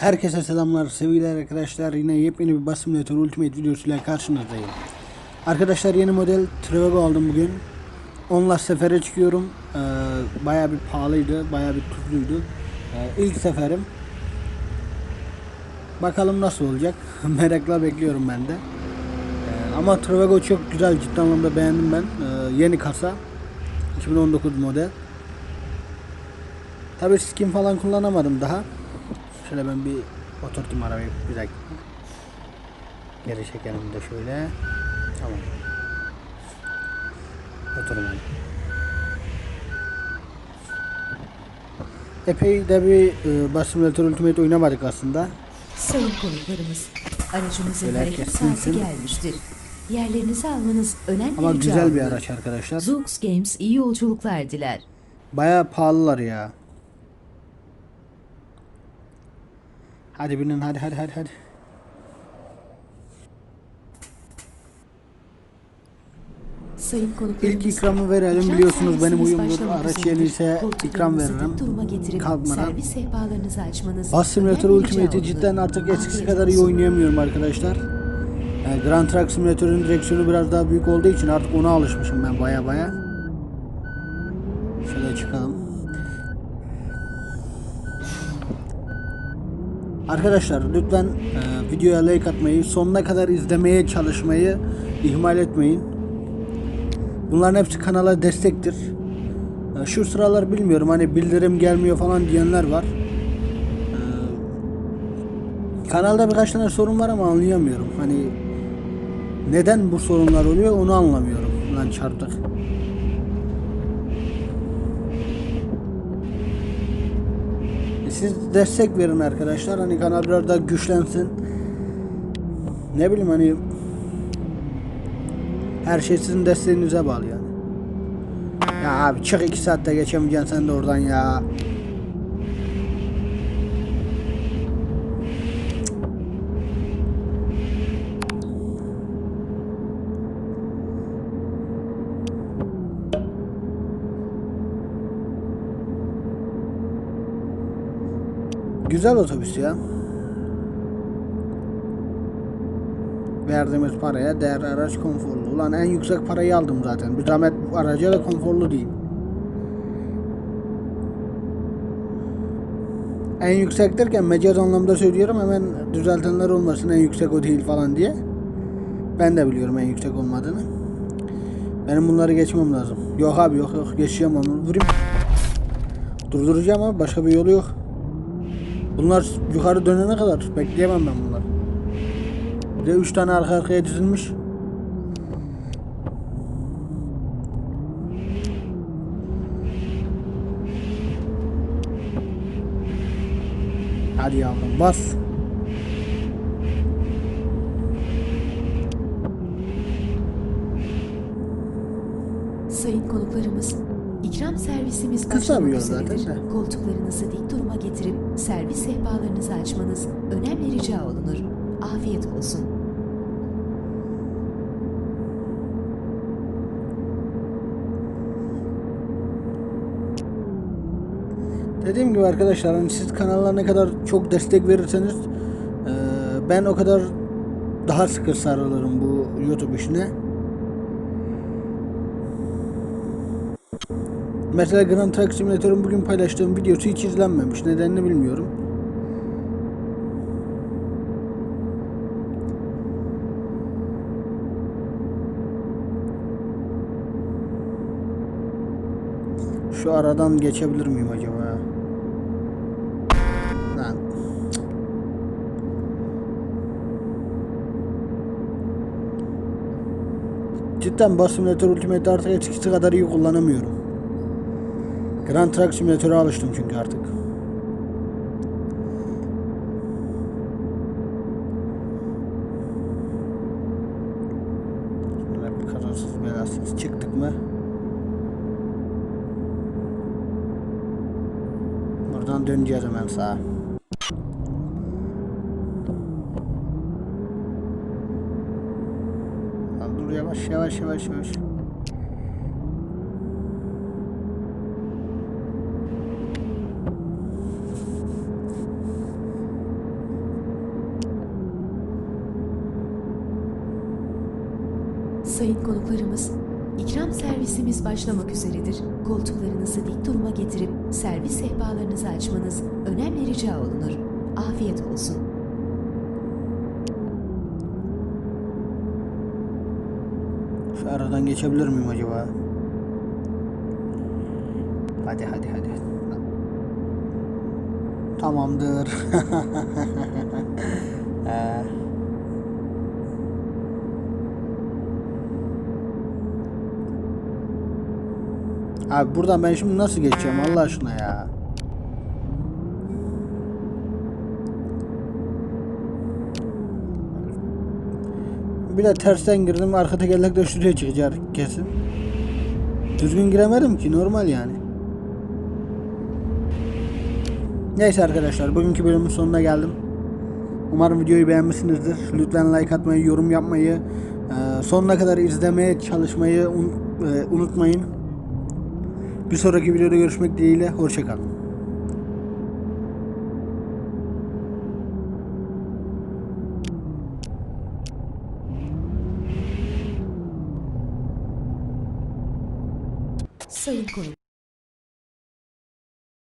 Herkese selamlar sevgili arkadaşlar yine yepyeni bir Bus Simulator Ultimate videosuyla karşınızdayım. Arkadaşlar yeni model Trevago aldım bugün. Onunla sefere çıkıyorum. Ee, Baya bir pahalıydı, baya bir tuzluydu. Ee, ilk seferim. Bakalım nasıl olacak. Merakla bekliyorum ben de. Ee, ama Trevago çok güzel, ciddi anlamda beğendim ben. Ee, yeni kasa. 2019 model. Tabi skin falan kullanamadım daha. Şöyle ben bir oturtayım arabayı bir dakika. Geri çekelim de şöyle. Tamam. Oturun hadi. Epey de bir e, Bus Simulator Ultimate oynamadık aslında. Sayın konuklarımız, aracınızın Böyle hareket saati gelmiştir. Yerlerinizi almanız önemli Ama güzel bir araç arkadaşlar. Zoox Games iyi yolculuklar diler. Bayağı pahalılar ya. Hadi binin hadi hadi hadi hadi. Sayın İlk ikramı verelim biliyorsunuz benim uyumdur. Araç yeniyse ikram veririm. Kalkmadan. Bus Simulator Ultimate'i cidden artık eskisi kadar iyi oynayamıyorum arkadaşlar. Yani Grand Truck Simulator'ın direksiyonu biraz daha büyük olduğu için artık ona alışmışım ben baya baya. Şöyle çıkalım. Arkadaşlar lütfen e, videoya like atmayı, sonuna kadar izlemeye çalışmayı ihmal etmeyin. Bunların hepsi kanala destektir. E, şu sıralar bilmiyorum hani bildirim gelmiyor falan diyenler var. Kanalda birkaç tane sorun var ama anlayamıyorum. Hani neden bu sorunlar oluyor onu anlamıyorum. Lan çarptık. Siz destek verin arkadaşlar. Hani kanal biraz daha güçlensin. Ne bileyim hani her şey sizin desteğinize bağlı yani. Ya abi çık iki saatte geçemeyeceksin sen de oradan ya. Güzel otobüs ya. Verdiğimiz paraya değer araç konforlu. Ulan en yüksek parayı aldım zaten. Bir zahmet araca da konforlu değil. En yüksek derken mecaz anlamda söylüyorum hemen düzeltenler olmasın en yüksek o değil falan diye. Ben de biliyorum en yüksek olmadığını. Benim bunları geçmem lazım. Yok abi yok yok geçeceğim onu. Vurayım. Durduracağım ama başka bir yolu yok. Bunlar yukarı dönene kadar bekleyemem ben bunları. Bir de üç tane arka arkaya dizilmiş. Hadi yavrum bas. Sayın konuklarımız, servisimiz başlamak zaten üzeredir. de. Koltuklarınızı dik duruma getirip servis sehpalarınızı açmanız önemli rica olunur. Afiyet olsun. Dediğim gibi arkadaşlar hani siz kanala ne kadar çok destek verirseniz eee, ben o kadar daha sıkı sarılırım bu YouTube işine. Mesela Grand Truck Simulator'ın bugün paylaştığım videosu hiç izlenmemiş. Nedenini bilmiyorum. Şu aradan geçebilir miyim acaba? Cidden Bus Simulator Ultimate artık eskisi kadar iyi kullanamıyorum. Grand Truck Simulator'a alıştım çünkü artık. Çıktık mı? Buradan döneceğiz hemen sağa. Lan dur yavaş yavaş yavaş yavaş. Sayın konuklarımız, ikram servisimiz başlamak üzeredir. Koltuklarınızı dik duruma getirip servis sehpalarınızı açmanız önemli rica olunur. Afiyet olsun. Şu aradan geçebilir miyim acaba? Hadi hadi hadi. Tamamdır. Ee. Abi buradan ben şimdi nasıl geçeceğim Allah aşkına ya. Bir de tersten girdim arka tekerlek de şuraya çıkacak kesin. Düzgün giremedim ki normal yani. Neyse arkadaşlar bugünkü bölümün sonuna geldim. Umarım videoyu beğenmişsinizdir. Lütfen like atmayı, yorum yapmayı, sonuna kadar izlemeye çalışmayı un- unutmayın. Bir sonraki videoda görüşmek dileğiyle. Hoşçakalın. Sayın konuk,